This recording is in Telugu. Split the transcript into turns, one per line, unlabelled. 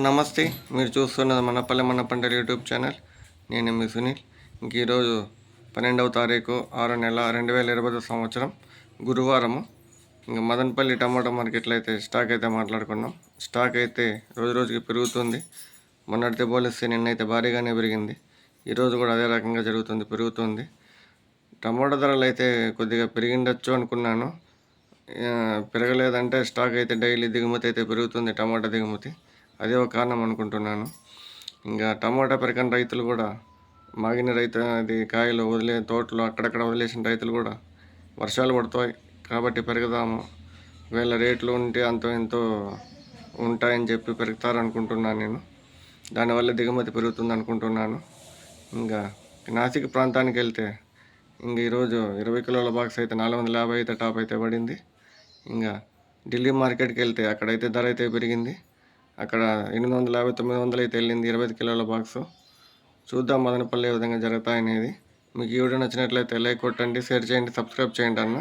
నమస్తే. మీరు చూస్తున్నది మనపల్లె మన పంటల యూట్యూబ్ ఛానల్. నేను మీ సునీల్. ఇంక ఈరోజు పన్నెండవ తారీఖు ఆరో నెల రెండు వేల ఇరవై సంవత్సరం గురువారము. ఇంకా మదనపల్లి టమాటో మార్కెట్లో అయితే స్టాక్ అయితే మాట్లాడుకున్నాం. స్టాక్ అయితే రోజు రోజుకి పెరుగుతుంది. మొన్నటితో పోలిస్తే నిన్నైతే భారీగానే పెరిగింది. ఈరోజు కూడా అదే రకంగా జరుగుతుంది పెరుగుతుంది. టమాటో ధరలు అయితే కొద్దిగా పెరిగిండొచ్చు అనుకున్నాను. పెరగలేదంటే స్టాక్ అయితే డైలీ దిగుమతి అయితే పెరుగుతుంది టమాటా దిగుమతి. అదే ఒక కారణం అనుకుంటున్నాను. ఇంకా టమాటా పెరగని రైతులు కూడా మాగిన రైతు అది కాయలు వదిలే తోటలో అక్కడక్కడ వదిలేసిన రైతులు కూడా వర్షాలు పడతాయి కాబట్టి పెరుగుదాము. వీళ్ళ రేట్లు ఉంటే అంతో ఎంతో ఉంటాయని చెప్పి పెరుగుతారనుకుంటున్నాను నేను. దానివల్ల దిగుమతి పెరుగుతుంది అనుకుంటున్నాను. ఇంకా నాసిక్ ప్రాంతానికి వెళ్తే ఇంక ఈరోజు ఇరవై కిలోల బాక్స్ అయితే నాలుగు వందల యాభై అయితే టాప్ అయితే పడింది. ఇంకా ఢిల్లీ మార్కెట్కి వెళ్తే అక్కడైతే ధర అయితే పెరిగింది. అక్కడ ఎనిమిది వందల యాభై తొమ్మిది వందలు అయితే వెళ్ళింది ఇరవై ఐదు కిలోల బాక్స్. చూద్దాం మదనపల్లి ఏ విధంగా జరుగుతాయనేది. మీకు ఈ వీడియో నచ్చినట్లయితే లైక్ కొట్టండి షేర్ చేయండి సబ్స్క్రైబ్ చేయండి అన్న.